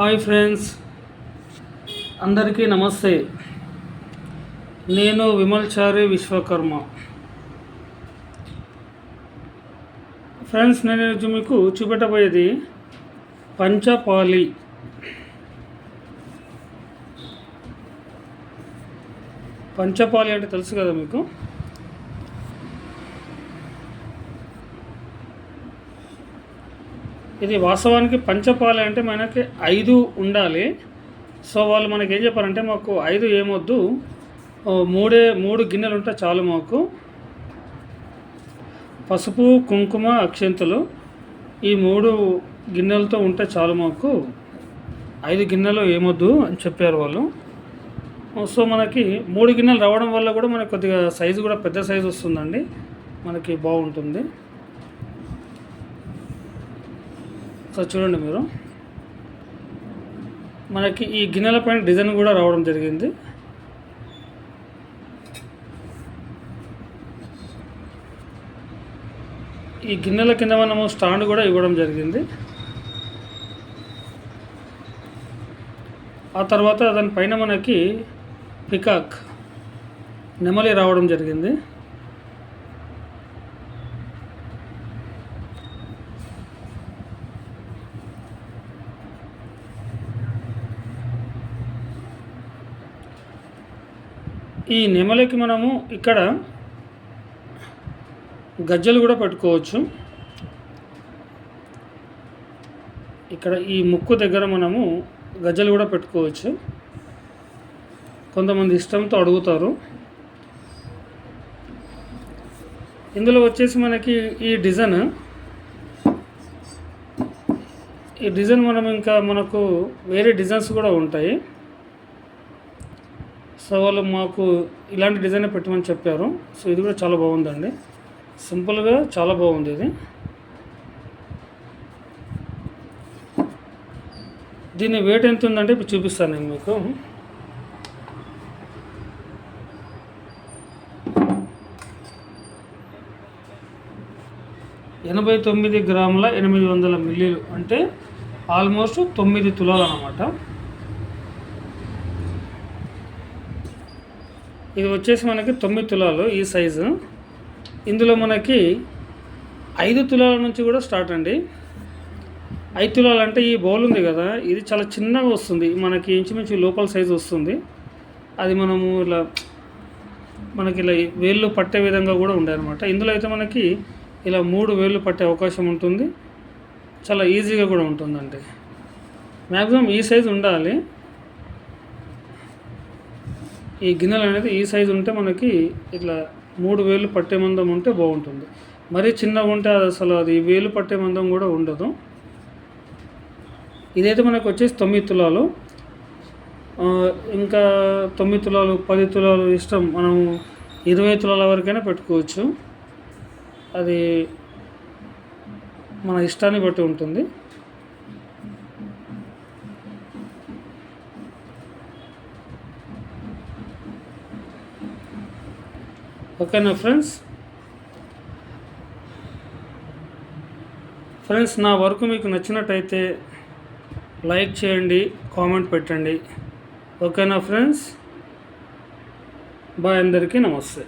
Hi friends. అందరికీ నమస్తే. నేను విమల్చారి విశ్వకర్మ. ఫ్రెండ్స్ నేను ఈరోజు మీకు చూపెట్టబోయేది పంచపాలి. పంచపాలి అంటే తెలుసు కదా మీకు? ఇది వాస్తవానికి పంచపాలి అంటే మనకి ఐదు ఉండాలి. సో వాళ్ళు మనకి ఏం చెప్పారంటే మాకు ఐదు ఏమొద్దు. మూడే మూడు గిన్నెలు ఉంటే చాలు మాకు. పసుపు కుంకుమ అక్షంతులు ఈ మూడు గిన్నెలతో ఉంటే చాలు మాకు. ఐదు గిన్నెలు ఏమొద్దు అని చెప్పారు వాళ్ళు. సో మనకి మూడు గిన్నెలు రావడం వల్ల కూడా మనకి కొద్దిగా సైజు కూడా పెద్ద సైజు వస్తుందండి. మనకి బాగుంటుంది. సో చూడండి మీరు. మనకి ఈ గిన్నెల పైన డిజైన్ కూడా రావడం జరిగింది. ఈ గిన్నెల కింద మనము స్టాండ్ కూడా ఇవ్వడం జరిగింది. ఆ తర్వాత దానిపైన మనకి పికాక్ నెమలి రావడం జరిగింది. ఈ నెమలికి మనము ఇక్కడ గజ్జలు కూడా పెట్టుకోవచ్చు. ఇక్కడ ఈ ముక్కు దగ్గర మనము గజ్జలు కూడా పెట్టుకోవచ్చు. కొంతమంది ఇష్టంతో అడుగుతారు. ఇందులో వచ్చేసి మనకి ఈ డిజైన్. ఈ డిజైన్ మనం ఇంకా మనకు వేరే డిజైన్స్ కూడా ఉంటాయి. సో వాళ్ళు మాకు ఇలాంటి డిజైన్ పెట్టమని చెప్పారు. సో ఇది కూడా చాలా బాగుందండి. సింపుల్గా చాలా బాగుంది ఇది. దీని వెయిట్ ఎంత ఉందంటే ఇప్పుడు చూపిస్తాను నేను మీకు. ఎనభై తొమ్మిది గ్రాముల ఎనిమిది వందల మిల్లీలు. అంటే ఆల్మోస్ట్ తొమ్మిది తులాలు అన్నమాట ఇది వచ్చేసి మనకి తొమ్మిది తులాలు ఈ సైజు. ఇందులో మనకి ఐదు తులాల నుంచి కూడా స్టార్ట్ అండి. ఐదు తులాలు అంటే ఈ బౌల్ ఉంది కదా ఇది చాలా చిన్నగా వస్తుంది. మనకి ఇంచుమించు లోపల సైజు వస్తుంది. అది మనము ఇలా మనకి ఇలా వేళ్ళు పట్టే విధంగా కూడా ఉండే అనమాట ఇందులో అయితే మనకి ఇలా మూడు వేళ్ళు పట్టే అవకాశం ఉంటుంది. చాలా ఈజీగా కూడా ఉంటుందండి. మ్యాక్సిమం ఈ సైజు ఉండాలి. ఈ గిన్నెలు అనేది ఈ సైజు ఉంటే మనకి ఇట్లా మూడు వేలు పట్టే మందం ఉంటే బాగుంటుంది. మరీ చిన్నగా ఉంటే అది అసలు అది వేలు పట్టే మందం కూడా ఉండదు. ఇదైతే మనకు వచ్చేసి తొమ్మిది తులాలు. ఇంకా తొమ్మిది తులాలు పది తులాలు ఇష్టం మనం ఇరవై తులాల వరకైనా పెట్టుకోవచ్చు. అది మన ఇష్టాన్ని బట్టి ఉంటుంది. ఓకేనా ఫ్రెండ్స్ ఫ్రెండ్స్ నా వర్క్ మీకు నచ్చినట్టయితే లైక్ చేయండి కామెంట్ పెట్టండి. ఓకేనా ఫ్రెండ్స్ బాయ్ అందరికీ నమస్తే.